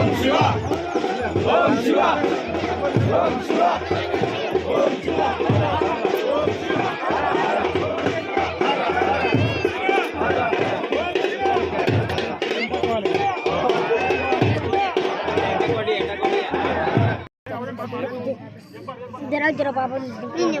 Om Shiva. Om Shiva. Om ini.